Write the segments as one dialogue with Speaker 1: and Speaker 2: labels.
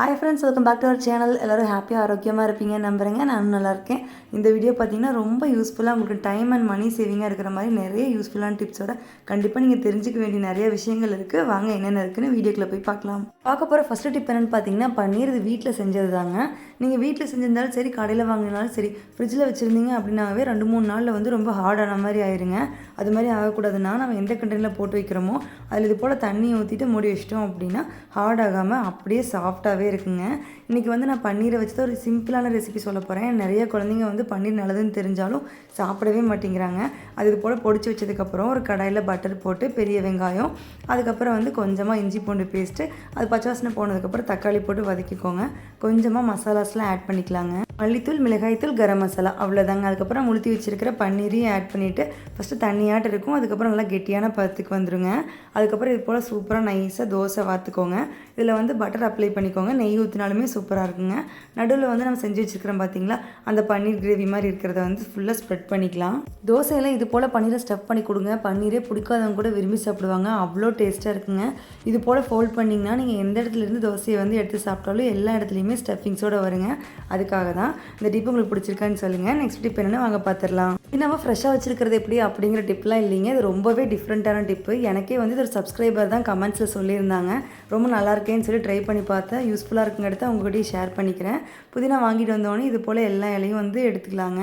Speaker 1: Hi friends welcome back to our channel எல்லோரும் ஹாப்பியாக ஆரோக்கியமாக இருப்பீங்க நம்புகிறேங்க நானும் நல்லா இருக்கேன். இந்த வீடியோ பார்த்தீங்கன்னா ரொம்ப யூஸ்ஃபுல்லாக உங்களுக்கு டைம் அண்ட் மணி சேவிங்காக இருக்கிற மாதிரி நிறைய யூஸ்ஃபுல்லான டிப்ஸோட கண்டிப்பாக நீங்கள் தெரிஞ்சுக்க வேண்டிய நிறைய விஷயங்கள் இருக்குது வாங்க என்னென்ன இருக்குன்னு வீடியோக்குள்ளே போய் பார்க்கலாம். பார்க்க போகிற ஃபஸ்ட்டு டிப் என்னென்னு பார்த்தீங்கன்னா பன்னீர் இது வீட்டில் செஞ்சது தாங்க. நீங்கள் வீட்டில் செஞ்சிருந்தாலும் சரி கடையில் வாங்கினாலும் சரி ஃப்ரிட்ஜில் வச்சுருந்தீங்க அப்படின்னாவே ரெண்டு மூணு நாளில் வந்து ரொம்ப ஹார்டான மாதிரி ஆயிருங்க. அது மாதிரி ஆகக்கூடாதுன்னா நம்ம எந்த கண்டெய்னரில் போட்டு வைக்கிறோமோ அதில் இது போல் தண்ணி ஊற்றிட்டு மூடி வச்சிட்டோம் அப்படின்னா ஹார்ட் ஆகாமல் அப்படியே சாஃப்டாகவே இருக்குங்க இன்றைக்கி வந்து நான் பன்னீரை வச்சு தான் ஒரு சிம்பிளான ரெசிபி சொல்ல போகிறேன் நிறைய குழந்தைங்க வந்து பன்னீர் நல்லதுன்னு தெரிஞ்சாலும் சாப்பிடவே மாட்டேங்கிறாங்க. அது இது போல் பொடிச்சு வச்சதுக்கப்புறம் ஒரு கடாயில் பட்டர் போட்டு பெரிய வெங்காயம் அதுக்கப்புறம் வந்து கொஞ்சமாக இஞ்சி பூண்டு பேஸ்ட்டு அது பச்சை வாசனை போனதுக்கப்புறம் தக்காளி போட்டு வதக்கிக்கோங்க. கொஞ்சமாக மசாலாஸ்லாம் ஆட் பண்ணிக்கலாங்க. மல்லித்தூள் மிளகாய்த்தூள் கரம் மசாலா அவ்வளோதாங்க அதுக்கப்புறம் முழுத்தி வச்சிருக்கிற பன்னீரையும் ஆட் பண்ணிவிட்டு ஃபஸ்ட்டு தண்ணியாட்டு இருக்கும். அதுக்கப்புறம் நல்லா கெட்டியான பதத்துக்கு வந்துடுங்க அதுக்கப்புறம் இது போல் சூப்பராக நைஸாக தோசை வாத்துக்கோங்க. இதில் வந்து பட்டர் அப்ளை பண்ணிக்கோங்க. நெய் ஊற்றினாலுமே சூப்பராக இருக்குங்க. நடுவில் வந்து நம்ம செஞ்சு வச்சுருக்கிறோம் பார்த்தீங்களா அந்த பன்னீர் கிரேவி மாதிரி இருக்கிறத வந்து ஃபுல்லாக ஸ்ப்ரெட் பண்ணிக்கலாம். தோசையெல்லாம் இது போல் பன்னீரை ஸ்டஃப் பண்ணி கொடுங்க. பன்னீரே பிடிக்காதவங்க கூட விரும்பி சாப்பிடுவாங்க. அவ்வளோ டேஸ்ட்டாக இருக்குங்க. இது போல் ஃபோல்ட் பண்ணிங்கன்னா நீங்கள் எந்த இடத்துல இருந்து தோசையை வந்து எடுத்து சாப்பிட்டாலும் எல்லா இடத்துலையுமே ஸ்டஃபிங்ஸோடு வருங்க. அதுக்காக தான் இந்த டிப் உங்களுக்கு பிடிச்சிருக்கான்னு சொல்லுங்கள் நெக்ஸ்ட் டிப் என்னென்னு வாங்க பார்த்துடலாம் இது நம்ம ஃப்ரெஷ்ஷாக வச்சுருக்கிறது எப்படி அப்படிங்கிற டிப்லாம் இல்லைங்க. இது ரொம்பவே டிஃப்ரெண்ட்டான டிப்பு எனக்கே வந்து இது ஒரு சப்ஸ்கிரைபர் தான் கமெண்ட்ஸில் சொல்லியிருந்தாங்க. ரொம்ப நல்லா இருக்கேன்னு சொல்லி ட்ரை பண்ணி பார்த்தேன். யூஸ்ஃபுல்லாக இருக்குங்க எடுத்து உங்ககிட்டயும் ஷேர் பண்ணிக்கிறேன். புதினா வாங்கிட்டு வந்தோடனே இது போல் எல்லா இலையும் வந்து எடுத்துக்கலாங்க.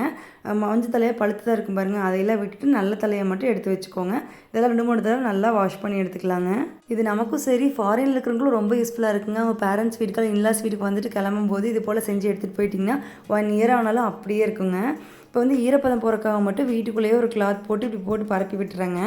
Speaker 1: மஞ்சள் தலையை பழுத்து தான் இருக்கும் பாருங்கள் அதையெல்லாம் விட்டுட்டு நல்ல தலையை மட்டும் எடுத்து வச்சுக்கோங்க. இதெல்லாம் ரெண்டு மூணு தடவை நல்லா வாஷ் பண்ணி எடுத்துக்கலாங்க. இது நமக்கும் சரி ஃபாரினில் இருக்கிறவங்களும் ரொம்ப யூஸ்ஃபுல்லாக இருக்குங்க. அவங்க பேரண்ட்ஸ் வீட்டுக்கு இன்லாஸ் வீட்டுக்கு வந்துட்டு கிளம்பும் போது இது போல் செஞ்சு எடுத்துகிட்டு போயிட்டிங்கன்னா ஒன் இயர் ஆனாலும் அப்படியே இருக்குங்க. இப்போ வந்து ஈரப்பதம் போகிறக்காக மட்டும் வீட்டுக்குள்ளேயே ஒரு கிளாத் போட்டு இப்படி போட்டு பரப்பி விட்டுறாங்க.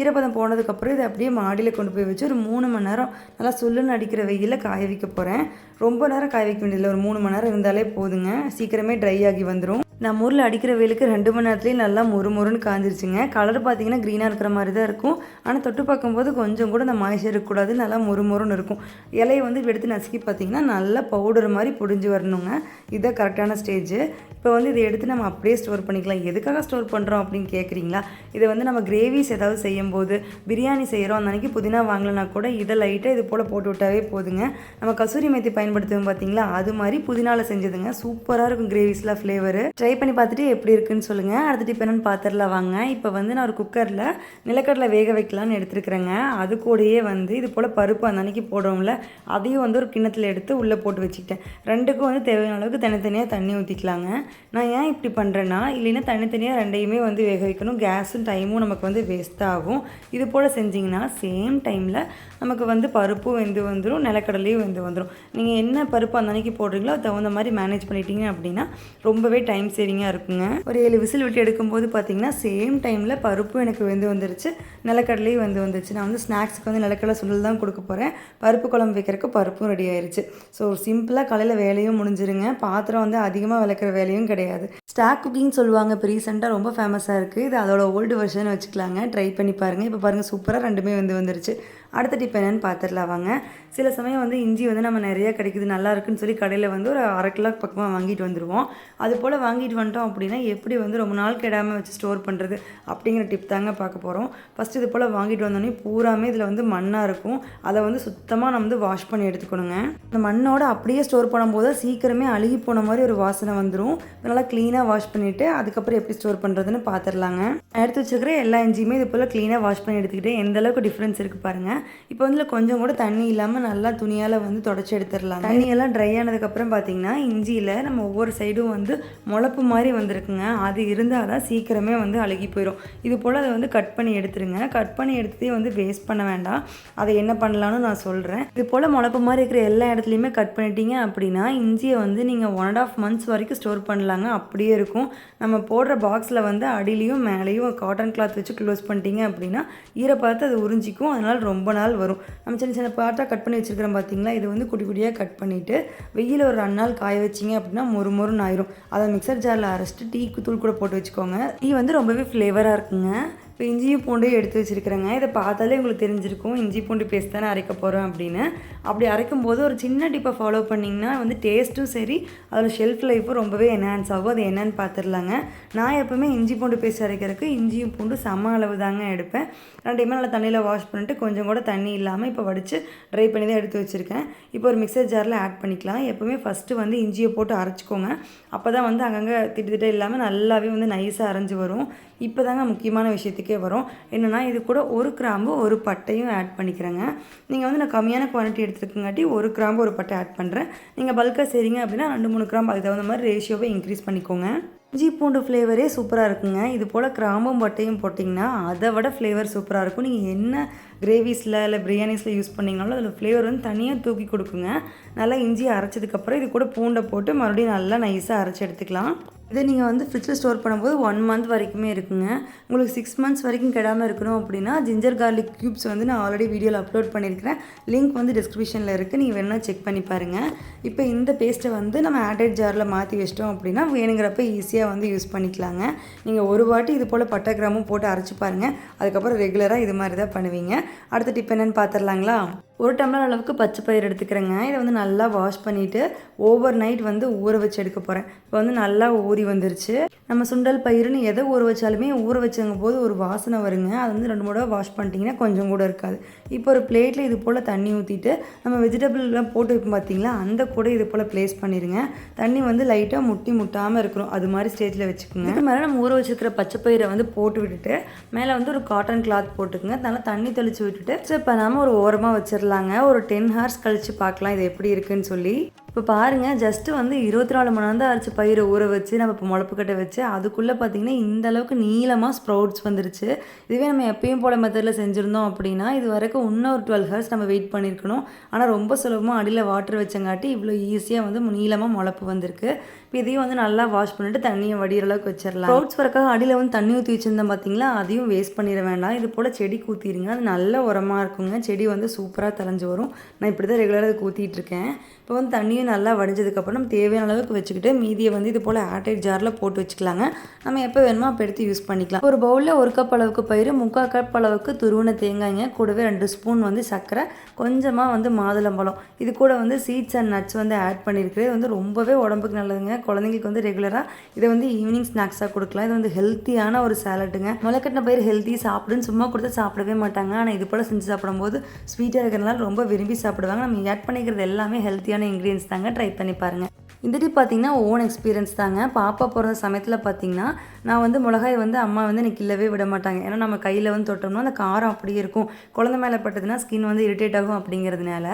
Speaker 1: ஈரப்பதம் போனதுக்கப்புறம் இதை அப்படியே மாடியில் கொண்டு போய் வச்சு ஒரு மூணு மணி நேரம் நல்லா சுல்லுன்னு அடிக்கிற வெயிலில் காய வைக்க போகிறேன் ரொம்ப நேரம் காய வைக்க வேண்டியதில்லை. ஒரு மூணு மணி நேரம் இருந்தாலே போதுங்க. சீக்கிரமே ட்ரை ஆகி வந்துடும் நம்ம ஊரில் அடிக்கிற வெயிலுக்கு ரெண்டு மணி நேரத்துலேயே நல்லா மொறு மொறுன்னு காஞ்சிருச்சுங்க. கலர் பார்த்தீங்கன்னா க்ரீனாக இருக்கிற மாதிரி தான் இருக்கும். ஆனால் தொட்டு பார்க்கும்போது கொஞ்சம் கூட இந்த மாய்ச்சர் இருக்கக்கூடாது. நல்லா மொறு மொறுன்னு இருக்கும். இலையை வந்து எடுத்து நசுக்கி பார்த்தீங்கன்னா நல்லா பவுடர் மாதிரி பொடிஞ்சு வரணுங்க. இதுதான் கரெக்டான ஸ்டேஜ் இப்போ வந்து இதை எடுத்து நம்ம அப்படியே ஸ்டோர் பண்ணிக்கலாம். எதுக்காக ஸ்டோர் பண்ணுறோம் அப்படின்னு கேட்குறீங்களா இதை வந்து நம்ம கிரேவிஸ் ஏதாவது செய்யும்போது பிரியாணி செய்கிறோம் அந்த அன்றைக்கி புதினா வாங்கலைனா கூட இதை லைட்டாக இது போல் போட்டு விட்டாவே போதுங்க. நம்ம கசூரி மேத்தி பயன்படுத்துவோம் பார்த்தீங்களா அது மாதிரி புதினாவில் செஞ்சதுங்க. சூப்பராக இருக்கும் கிரேவிஸ்லாம் ஃப்ளேவரு ட்ரை பண்ணி பார்த்துட்டு எப்படி இருக்குன்னு சொல்லுங்கள் அடுத்து இப்போ என்னென்னு பார்த்துடலாம் வாங்க. இப்போ வந்து நான் ஒரு குக்கரில் நிலக்கடலை வேக வைக்கலான்னு எடுத்துருக்குறேங்க. அது கூடயே வந்து இது போல் பருப்பு அந்த அன்னைக்கு போடுறோம்ல அதையும் வந்து ஒரு கிண்ணத்தில் எடுத்து உள்ளே போட்டு வச்சுக்கிட்டேன். ரெண்டுக்கும் வந்து தேவையான அளவுக்கு தனித்தனியாக தண்ணி ஊற்றிக்கலாங்க நான் ஏன் இப்படி பண்ணுறேன்னா இல்லைன்னா தனித்தனியாக ரெண்டையுமே வந்து வேக வைக்கணும். கேஸும் டைமும் நமக்கு வந்து வேஸ்ட் ஆகும். இது போல் செஞ்சிங்கன்னா சேம் டைமில் நமக்கு வந்து பருப்பும் வெந்து வந்துடும் நிலக்கடலையும் வெந்து வந்துடும் நீங்கள் என்ன பருப்பு அந்த அன்னைக்கு போடுறீங்களோ தகுந்த மாதிரி மேனேஜ் பண்ணிட்டீங்க அப்படின்னா ரொம்பவே டைம் சேவிங்காக இருக்குங்க. ஒரு ஏழு விசில் விட்டு எடுக்கும்போது பார்த்தீங்கன்னா சேம் டைமில் பருப்பும் எனக்கு வெந்து வந்துருச்சு. நிலக்கடலையும் வந்து வந்துருச்சு. நான் வந்து ஸ்நாக்ஸுக்கு வந்து நிலக்கடலை சுண்டல் தான் கொடுக்க போகிறேன் பருப்பு குழம்பு வைக்கிறதுக்கு பருப்பும் ரெடி ஆயிடுச்சு ஸோ சிம்பிளாக காலையில் வேலையும் முடிஞ்சிருங்க. பாத்திரம் வந்து அதிகமாக விளக்குற வேலையும் கிடையாது. ஸ்டாக் குக்கிங் சொல்லுவாங்க. இப்போ ரீசெண்டாக ரொம்ப ஃபேமஸாக இருக்குது இது அதோட ஓல்டு வெர்ஷன் வச்சுக்கலாங்க. ட்ரை பண்ணி பாருங்கள் இப்போ பாருங்கள் சூப்பராக ரெண்டுமே வந்து வந்துருச்சு. அடுத்த டிப் என்னென்னு பார்த்துடலாம் வாங்க. சில சமயம் வந்து இஞ்சி வந்து நம்ம நிறையா கிடைக்குது நல்லா இருக்குன்னு சொல்லி கடையில் வந்து ஒரு அரை கிலோ பக்கமாக வாங்கிட்டு வந்துடுவோம் அது போல் வாங்கிட்டு வந்துட்டோம் அப்படின்னா எப்படி வந்து ரொம்ப நாள் கெடாமல் வச்சு ஸ்டோர் பண்ணுறது அப்படிங்கிற டிப் தாங்க பார்க்க போகிறோம் ஃபஸ்ட் இது போல் வாங்கிட்டு வந்தோடனே பூராமே இதில் வந்து மண்ணாக இருக்கும். அதை வந்து சுத்தமாக நம்ம வந்து வாஷ் பண்ணி எடுத்துக்கணுங்க. இந்த மண்ணோட அப்படியே ஸ்டோர் பண்ணும்போது சீக்கிரமே அழுகி போன மாதிரி ஒரு வாசனை வந்துடும் நல்லா க்ளீனாக வாஷ் பண்ணிவிட்டு அதுக்கப்புறம் எப்படி ஸ்டோர் பண்ணுறதுன்னு பார்த்துடலாங்க எடுத்து வச்சுருக்கிற எல்லா இஞ்சியுமே இது போல் க்ளீனாக வாஷ் பண்ணி எடுத்துக்கிட்டு எந்த அளவுக்கு டிஃப்ரென்ஸ் இருக்குது பாருங்கள் இப்போ வந்து கொஞ்சம் கூட தண்ணி இல்லாமல் நல்லா துணியால் வந்து தொடச்சி எடுத்துடலாம். தண்ணியெல்லாம் ட்ரை ஆனதுக்கப்புறம் பார்த்தீங்கன்னா இஞ்சியில் நம்ம ஒவ்வொரு சைடும் வந்து முளப்பு மாதிரி வந்திருக்குங்க. அது இருந்தால் தான் சீக்கிரமே வந்து அழுகி போயிடும் இது போல் அதை வந்து கட் பண்ணி எடுத்துருங்க. கட் பண்ணி எடுத்ததே வந்து வேஸ்ட் பண்ண வேண்டாம். அதை என்ன பண்ணலான்னு நான் சொல்கிறேன் இது போல் முளப்பு மாதிரி இருக்கிற எல்லா இடத்துலையுமே கட் பண்ணிட்டீங்க அப்படின்னா இஞ்சியை வந்து நீங்கள் ஒன் அண்ட் ஆஃப் மந்த்ஸ் வரைக்கும் ஸ்டோர் பண்ணலாங்க. அப்படியே இருக்கும். நம்ம போடுற பாக்ஸில் வந்து அடியிலையும் மேலேயும் காட்டன் கிளாத் வச்சு க்ளோஸ் பண்ணிட்டீங்க அப்படின்னா ஈரப்பதத்தை அது உறிஞ்சிக்கும். அதனால் ரொம்ப நாள் வரும். நம்ம சின்ன சின்ன பார்ட்டாக கட் பண்ணி வச்சுருக்கிறோம் பார்த்தீங்களா இது வந்து குட்டி குட்டியாக கட் பண்ணிவிட்டு வெயில் ஒரு ரெண்டு நாள் காய வச்சிங்க அப்படின்னா மொறு மொறுன்னு ஆயிரும். அதை மிக்சர் ஜாரில் அரைச்சிட்டு டீக்கு தூள் கூட போட்டு வச்சுக்கோங்க. டீ வந்து ரொம்பவே ஃப்ளேவராக இருக்குங்க. இப்போ இஞ்சியும் பூண்டையும் எடுத்து வச்சுருக்கிறேங்க. இதை பார்த்தாலே உங்களுக்கு தெரிஞ்சிருக்கும். இஞ்சி பூண்டு பேஸ்ட் தானே அரைக்க போகிறோம் அப்படின்னு. அப்படி அரைக்கும் போது ஒரு சின்ன டிப்பை ஃபாலோ பண்ணிங்கன்னா வந்து டேஸ்ட்டும் சரி அதில் ஷெல்ஃப் லைஃப்பும் ரொம்பவே என்ஹான்ஸ் ஆகும். அது என்னன்னு பார்த்துடலாங்க. நான் எப்போவுமே இஞ்சி பூண்டு பேஸ்ட் அரைக்கிறதுக்கு இஞ்சியும் பூண்டு சம அளவு தாங்க எடுப்பேன். ரெண்டையுமே நல்லா தண்ணியில் வாஷ் பண்ணிட்டு கொஞ்சம் கூட தண்ணி இல்லாமல் இப்போ வடித்து ட்ரை பண்ணி தான் எடுத்து வச்சுருக்கேன். இப்போ ஒரு மிக்சர் ஜாரில் ஆட் பண்ணிக்கலாம். எப்போவுமே ஃபஸ்ட்டு வந்து இஞ்சியை போட்டு அரைச்சிக்கோங்க. அப்போ தான் வந்து அங்கங்கே திட்டு திட்ட இல்லாமல் நல்லாவே வந்து நைஸாக அரைஞ்சு வரும். இப்போ தாங்க முக்கியமான விஷயத்துக்கு வரும். என்னென்னா இது கூட ஒரு கிராம்பு ஒரு பட்டையும் ஆட் பண்ணிக்கிறேங்க. நீங்கள் வந்து நான் கம்மியான குவான்டிட்டி எடுத்துருக்கங்காட்டி ஒரு கிராம்பு ஒரு பட்டை ஆட் பண்ணுறேன் நீங்கள் பல்காக செய்கிறீங்க அப்படின்னா ரெண்டு மூணு கிராம்பு அதுக்கு தகுந்த மாதிரி ரேஷியோவை இன்க்ரீஸ் பண்ணிக்கோங்க. இஞ்சி பூண்டு ஃப்ளேவரே சூப்பராக இருக்குங்க. இது போல் கிராம்பும் பட்டையும் போட்டிங்கன்னா அதை விட ஃப்ளேவர் சூப்பராக இருக்கும். நீங்கள் என்ன கிரேவிஸில் இல்லை பிரியாணிஸில் யூஸ் பண்ணிங்கனாலும் அதில் ஃப்ளேவர் வந்து தனியாக தூக்கி கொடுக்குங்க. நல்லா இஞ்சி அரைச்சதுக்கப்புறம் இது கூட பூண்டை போட்டு மறுபடியும் நல்லா நைஸாக அரைச்சி எடுத்துக்கலாம். இதை நீங்கள் வந்து ஃப்ரிட்ஜில் ஸ்டோர் பண்ணும்போது ஒன் மந்த் வரைக்குமே இருக்குங்க. உங்களுக்கு சிக்ஸ் மந்த்ஸ் வரைக்கும் கெடாமல் இருக்கணும் அப்படின்னா ஜிஞ்சர் கார்லிக் க்யூப்ஸ் வந்து நான் ஆல்ரெடி வீடியோவில் அப்லோட் பண்ணியிருக்கிறேன். லிங்க் வந்து டிஸ்கிரிப்ஷனில் இருக்குது நீங்கள் வேணால் செக் பண்ணி பாருங்கள் இப்போ இந்த பேஸ்ட்டை வந்து நம்ம ஆடட் ஜாரில் மாற்றி வச்சிட்டோம் அப்படின்னா வேணுங்கிறப்ப ஈஸியாக வந்து யூஸ் பண்ணிக்கலாங்க. நீங்கள் ஒரு வாட்டி இது போல் பட்டை கிராமும் போட்டு அரைச்சி பாருங்கள் அதுக்கப்புறம் ரெகுலராக இது மாதிரி தான் பண்ணுவீங்க. அடுத்த டிப் என்னென்னு பார்த்துடலாங்களா ஒரு டம்ளர் அளவுக்கு பச்சை பயிர் எடுத்துக்கிறேங்க. இதை வந்து நல்லா வாஷ் பண்ணிவிட்டு ஓவர் நைட் வந்து ஊற வச்சு எடுக்க போகிறேன் இப்போ வந்து நல்லா ஊறி வந்துருச்சு. நம்ம சுண்டல் பயிருன்னு எதை ஊற வச்சாலுமே ஊற வச்சங்க போது ஒரு வாசனை வருங்க. அது வந்து ரெண்டு மூணு வாஷ் பண்ணிட்டீங்கன்னா கொஞ்சம் கூட இருக்காது. இப்போ ஒரு பிளேட்டில் இது போல் தண்ணி ஊற்றிட்டு நம்ம வெஜிடபிள்லாம் போட்டு வைப்போம் பார்த்தீங்களா அந்த கூட இது போல் ப்ளேஸ் பண்ணிடுங்க தண்ணி வந்து லைட்டாக முட்டி முட்டாமல் இருக்கிறோம் அது மாதிரி ஸ்டேஜில் வச்சுக்கோங்க. இது மாதிரி நம்ம ஊற வச்சுருக்கிற பச்சை பயிரை வந்து போட்டு விட்டுட்டு மேலே வந்து ஒரு காட்டன் கிளாத் போட்டுக்குங்க. நல்லா தண்ணி தெளித்து விட்டுட்டு இப்போ பண்ணாமல் ஒரு ஓரமாக வச்சிடலாங்க ஒரு டென் ஹார்ஸ் கழித்து பார்க்கலாம். இது எப்படி இருக்குன்னு சொல்லி. இப்போ பாருங்கள் ஜஸ்ட்டு வந்து இருபத்தி நாலு மணி நேரம் தான் அரைச்சி பயிரை ஊற வச்சு நம்ம இப்போ முளப்புக்கட்டை வச்சு. அதுக்குள்ளே பார்த்தீங்கன்னா இந்த அளவுக்கு நீளமாக ஸ்ப்ரவுட்ஸ் வந்துருச்சு. இதுவே நம்ம எப்பயும் போல மெத்தடில் செஞ்சுருந்தோம் அப்படின்னா இது வரைக்கும் இன்னும் ஒரு டுவெல் ஹவர்ஸ் நம்ம வெயிட் பண்ணியிருக்கணும் ஆனால் ரொம்ப சுலபமாக அடியில் வாட்டர் வச்சங்காட்டி இவ்வளோ ஈஸியாக வந்து நீளமாக முளப்பு வந்திருக்கு. இப்போ இதையும் வந்து நல்லா வாஷ் பண்ணிட்டு தண்ணியை வடிகிற அளவுக்கு வச்சிடலாம். ஸ்ப்ரவுட்ஸ் வரக்காக அடியில் வந்து தண்ணி ஊற்றி வச்சுருந்தோம் பார்த்தீங்களா அதையும் வேஸ்ட் பண்ணிட வேண்டாம். இது போல் செடி கூத்திடுங்க அது நல்ல உரமாக இருக்குங்க. செடி வந்து சூப்பராக தலைஞ்சு வரும். நான் இப்படி தான் ரெகுலராக அதுக்கு இருக்கேன். இப்போ வந்து தண்ணியும் நல்லா வடிஞ்சதுக்கப்புறம் நம்ம தேவையான அளவுக்கு வச்சுக்கிட்டு மீதியை வந்து இது போல் ஆட்டைட் ஜாரில் போட்டு வச்சுக்கலாங்க. நம்ம எப்போ வேணுமோ அப்போ எடுத்து யூஸ் பண்ணிக்கலாம். ஒரு பவுலில் ஒரு கப் அளவுக்கு பயிர் முக்கால் கப் அளவுக்கு துருவின தேங்காய்ங்க கூடவே ரெண்டு ஸ்பூன் வந்து சர்க்கரை கொஞ்சமாக வந்து மாதுளம்பழம். இது கூட வந்து சீட்ஸ் அண்ட் நட்ஸ் வந்து ஆட் பண்ணியிருக்கிறது வந்து ரொம்பவே உடம்புக்கு நல்லதுங்க. குழந்தைங்களுக்கு வந்து ரெகுலராக இதை வந்து ஈவினிங் ஸ்நாக்ஸாக கொடுக்கலாம். இது வந்து ஹெல்த்தியான ஒரு சாலட்டுங்க முளைக்கட்டின பயிர் ஹெல்த்தி சாப்பிடுன்னு சும்மா கொடுத்து சாப்பிடவே மாட்டாங்க. ஆனால் இது போல் செஞ்சு சாப்பிடும்போது ஸ்வீட்டாக இருக்கிறதுனால ரொம்ப விரும்பி சாப்பிடுவாங்க. நம்ம ஆட் பண்ணிக்கிறது எல்லாமே ஹெல்த்தியான இன்க்ரீடியன்ஸ் தாங்க ட்ரை பண்ணி பாருங்கள் இந்த டிப் பார்த்தீங்கன்னா ஓன் எக்ஸ்பீரியன்ஸ் தாங்க. பாப்பா பிறந்த சமயத்தில் பார்த்தீங்கன்னா நான் வந்து மிளகாய் வந்து அம்மா வந்து எனக்கு கில்லவே விட மாட்டாங்க. ஏன்னா நம்ம கையில் வந்து தொட்டோம்னா அந்த காரம் அப்படியே இருக்கும். குழந்தை மேலே பட்டதுன்னா ஸ்கின் வந்து இரிட்டேட் ஆகும் அப்படிங்கிறதுனால.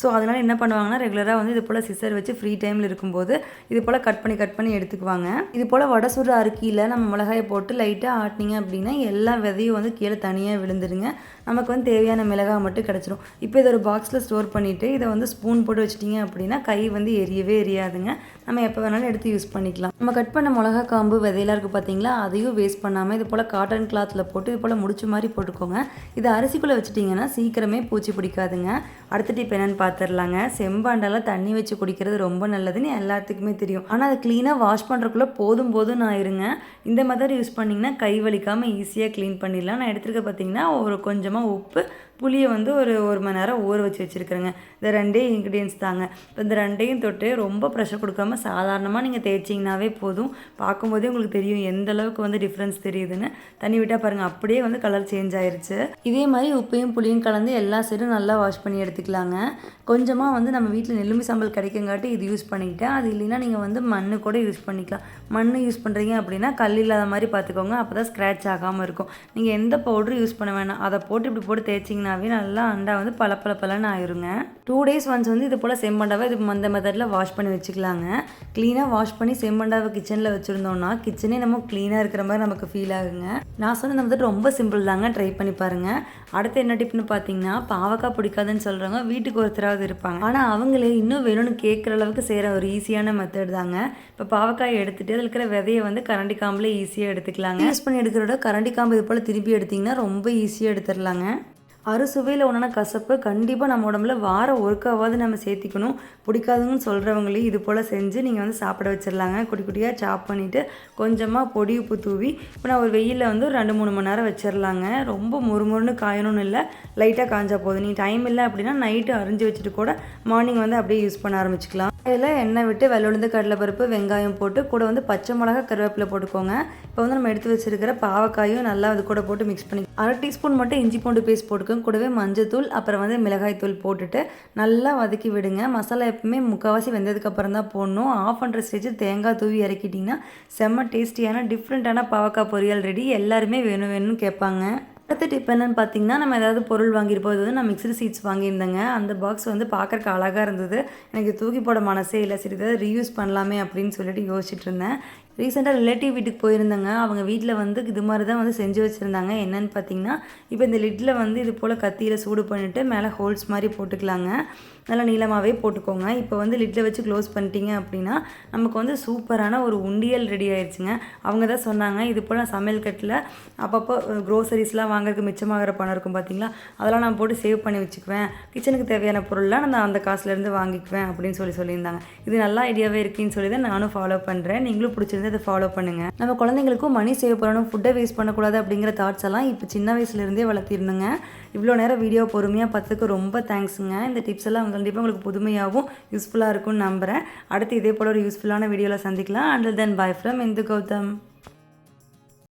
Speaker 1: ஸோ அதனால் என்ன பண்ணுவாங்கன்னா ரெகுலராக வந்து இது போல் சிசர் வச்சு ஃப்ரீ டைமில் இருக்கும்போது இது போல் கட் பண்ணி கட் பண்ணி எடுத்துக்குவாங்க. இது போல் வடை சுடுற அரிக்கியில் நம்ம மிளகாயை போட்டு லைட்டாக ஆட்டினீங்க அப்படின்னா எல்லா விதையும் வந்து கீழே தனியாக விழுந்துருங்க. நமக்கு வந்து தேவையான மிளகாய் மட்டும் கிடச்சிரும். இப்போ இதை ஒரு பாக்ஸில் ஸ்டோர் பண்ணிவிட்டு இதை வந்து ஸ்பூன் போட்டு வச்சிட்டிங்க அப்படின்னா கை வந்து எரியவே எரியாதுங்க. நம்ம எப்போ வேணாலும் எடுத்து யூஸ் பண்ணிக்கலாம். நம்ம கட் பண்ண மிளகா காம்பு விதையெல்லாம் இருக்குது பார்த்தீங்களா? அதையும் வேஸ்ட் பண்ணாமல் இது போல் காட்டன் கிளாத்தில் போட்டு இது போல் முடிச்ச மாதிரி போட்டுக்கோங்க. இதை அரிசிக்குள்ளே வச்சிட்டிங்கன்னா சீக்கிரமே பூச்சி பிடிக்காதுங்க. அடுத்த டிப் என்னென்னு பார்த்துடலாங்க செம்பாண்டெல்லாம் தண்ணி வச்சு குடிக்கிறது ரொம்ப நல்லதுன்னு எல்லாத்துக்குமே தெரியும். ஆனால் அதை க்ளீனாக வாஷ் பண்ணுறக்குள்ளே போதும் போதும் நான் இருங்க இந்த மாதிரி யூஸ் பண்ணிங்கன்னா கை வலிக்காமல் ஈஸியாக க்ளீன் பண்ணிடலாம். நான் எடுத்துருக்க பார்த்தீங்கன்னா ஒரு கொஞ்சமாக உப்பு புளியை வந்து ஒரு ஒரு மணி நேரம் ஊற வச்சு வச்சுருக்குறேங்க. இந்த ரெண்டே இன்க்ரீடியன்ஸ் தாங்க. இப்போ இந்த ரெண்டையும் தொட்டு ரொம்ப ப்ரெஷர் கொடுக்காம சாதாரணமாக நீங்கள் தேய்ச்சிங்கனாவே போதும். பார்க்கும்போதே உங்களுக்கு தெரியும் எந்த அளவுக்கு வந்து டிஃப்ரென்ஸ் தெரியுதுன்னு. தண்ணி விட்டால் பாருங்கள் அப்படியே வந்து கலர் சேஞ்ச் ஆயிடுச்சு இதே மாதிரி உப்பையும் புளியும் கலந்து எல்லா சைடும் நல்லா வாஷ் பண்ணி எடுத்துக்கலாங்க. கொஞ்சமாக வந்து நம்ம வீட்டில் நெல்லும்பி சாம்பல் கிடைக்கங்காட்டி இது யூஸ் பண்ணிக்கிட்டேன் அது இல்லைன்னா நீங்கள் வந்து மண் கூட யூஸ் பண்ணிக்கலாம். மண் யூஸ் பண்ணுறீங்க அப்படின்னா கல் இல்லாத மாதிரி பார்த்துக்கோங்க அப்போ தான் ஸ்க்ராட்ச் ஆகாமல் இருக்கும். நீங்கள் எந்த பவுடரும் யூஸ் பண்ண வேணாம். அதை போட்டு இப்படி போட்டு தேய்ச்சிங்கனாவே நல்லா அண்டா வந்து பல பலன்னு ஆயிருங்க. டூ டேஸ் ஒன்ஸ் வந்து இது போல் செம்மண்டாவை இது அந்த மெத்தடில் வாஷ் பண்ணி வச்சுக்கலாங்க. க்ளீனாக வாஷ் பண்ணி செம்மண்டாவை கிச்சனில் வச்சுருந்தோம்னா கிச்சனே நம்ம க்ளீனாக இருக்கிற மாதிரி நமக்கு ஃபீல் ஆகுங்க. நான் சொன்ன வந்துட்டு ரொம்ப சிம்பிள் தாங்க. ட்ரை பண்ணி பாருங்கள் அடுத்து என்ன டிப்னு பார்த்தீங்கன்னா பாவக்காய் பிடிக்காதுன்னு சொல்கிறவங்க வீட்டுக்கு ஒருத்தராவது இருப்பாங்க. ஆனால் அவங்களே இன்னும் வேணும்னு கேட்குற அளவுக்கு செய்கிற ஒரு ஈஸியான மெத்தட் தாங்க. இப்போ பாவக்காய் எடுத்துகிட்டு அதில் இருக்கிற விதையை வந்து கரண்டி காம்பில் ஈஸியாக எடுத்துக்கலாங்க. யூஸ் பண்ணி எடுக்கிறோட கரண்டி காம்பு இது போல் திருப்பி எடுத்திங்கன்னா ரொம்ப ஈஸியாக எடுத்துடலாங்க அறுசுவையில் ஒன்றான கசப்பு கண்டிப்பாக நம்ம உடம்புல வாரம் ஒருக்காவது நம்ம சேர்த்திக்கணும். பிடிக்காதுங்கன்னு சொல்கிறவங்களையும் இது போல் செஞ்சு நீங்கள் வந்து சாப்பிட வச்சிடலாங்க குட்டி குட்டியாக சாப் பண்ணிவிட்டு கொஞ்சமாக பொடி உப்பு தூவி இப்போ நான் ஒரு வெயிலில் வந்து ஒரு ரெண்டு மூணு மணி நேரம் வச்சிடலாங்க ரொம்ப முறுமுறுன்னு காயணும்னு இல்லை. லைட்டாக காஞ்சா போதும். நீ டைம் இல்லை அப்படின்னா நைட்டு அரிஞ்சு வச்சுட்டு கூட மார்னிங் வந்து அப்படியே யூஸ் பண்ண ஆரம்பிச்சிக்கலாம். இதில் எண்ணெய் விட்டு வெள்ளுளுந்து கடலைப்பருப்பு வெங்காயம் போட்டு கூட வந்து பச்சை மிளகா கருவேப்பிலை போட்டுக்கோங்க. இப்போ வந்து நம்ம எடுத்து வச்சிருக்கிற பாவக்காயும் நல்லா அது கூட போட்டு மிக்ஸ் பண்ணி அரை டீஸ்பூன் மட்டும் இஞ்சி பூண்டு பேஸ்ட் போட்டுக்கோங்க. கூடவே மஞ்சத்தூள் அப்புறம் வந்து மிளகாய் தூள் போட்டுட்டு நல்லா வதக்கி விடுங்க. மசாலா எப்பவுமே முக்கால்வாசி வெந்ததுக்கப்புறம் தான் போடணும். ஆஃப் பண்ணுற ஸ்டேஜ் தேங்காய் தூவி இறக்கிட்டிங்கன்னா செம்ம டேஸ்டியான டிஃப்ரெண்ட்டான பாவக்காய் பொரியல் ரெடி எல்லாருமே வேணும் வேணும்னு கேட்பாங்க. அடுத்த டிப் என்னன்னு பார்த்தீங்கன்னா நம்ம ஏதாவது பொருள் வாங்கியிருப்போம். இது வந்து நான் மிக்சர் சீட்ஸ் வாங்கியிருந்தேங்க. அந்த பாக்ஸ் வந்து பார்க்கறக்கு அழகாக இருந்தது. எனக்கு தூக்கி போட மனசே இல்லை. சரி ஏதாவது ரீயூஸ் பண்ணலாமே அப்படின்னு சொல்லிட்டு யோசிச்சுட்டு இருந்தேன். ரீசெண்டாக ரிலேட்டிவ் வீட்டுக்கு போயிருந்தேங்க. அவங்க வீட்டில் வந்து இது மாதிரி தான் வந்து செஞ்சு வச்சுருந்தாங்க. என்னன்னு பார்த்தீங்கன்னா இப்போ இந்த லிட்டில் வந்து இது போல் கத்தியில் சூடு பண்ணிவிட்டு மேலே ஹோல்ஸ் மாதிரி போட்டுக்கலாங்க. நல்லா நீளமாகவே போட்டுக்கோங்க. இப்போ வந்து லிட்டில் வச்சு க்ளோஸ் பண்ணிட்டீங்க அப்படின்னா நமக்கு வந்து சூப்பரான ஒரு உண்டியல் ரெடி ஆயிடுச்சுங்க அவங்க தான் சொன்னாங்க இது போல் சமையல் கட்டில் அப்பப்போ க்ரோசரிஸ்லாம் வாங்குறதுக்கு மிச்சமாகிற பணம் இருக்கும் பார்த்தீங்களா அதெல்லாம் நான் போட்டு சேவ் பண்ணி வச்சுக்குவேன். கிச்சனுக்கு தேவையான பொருள்லாம் நான் அந்த காசுலேருந்து வாங்கிக்குவேன் அப்படின்னு சொல்லி சொல்லியிருந்தாங்க. இது நல்ல ஐடியாவே இருக்குன்னு சொல்லி தான் நானும் ஃபாலோ பண்ணுறேன் நீங்களும் பிடிச்சிருந்து அதை ஃபாலோ பண்ணுங்கள் நம்ம குழந்தைங்களுக்கும் மணி சேவ் பண்ணணும் ஃபுட்டை வேஸ்ட் பண்ணக்கூடாது அப்படிங்கிற தாட்ஸ் எல்லாம் இப்போ சின்ன வயசுலேருந்தே வளர்த்திருந்துங்க. இவ்வளோ நேரம் வீடியோ பொறுமையாக பார்த்ததுக்கு ரொம்ப தேங்க்ஸுங்க இந்த டிப்ஸ் எல்லாம் கண்டிப்பாக உங்களுக்கு புதுமையாகவும் யூஸ்ஃபுல்லாக இருக்கும்னு நம்புகிறேன் அடுத்து இதே போல் ஒரு யூஸ்ஃபுல்லான வீடியோவில் சந்திக்கலாம். And then bye from Indhu Gautham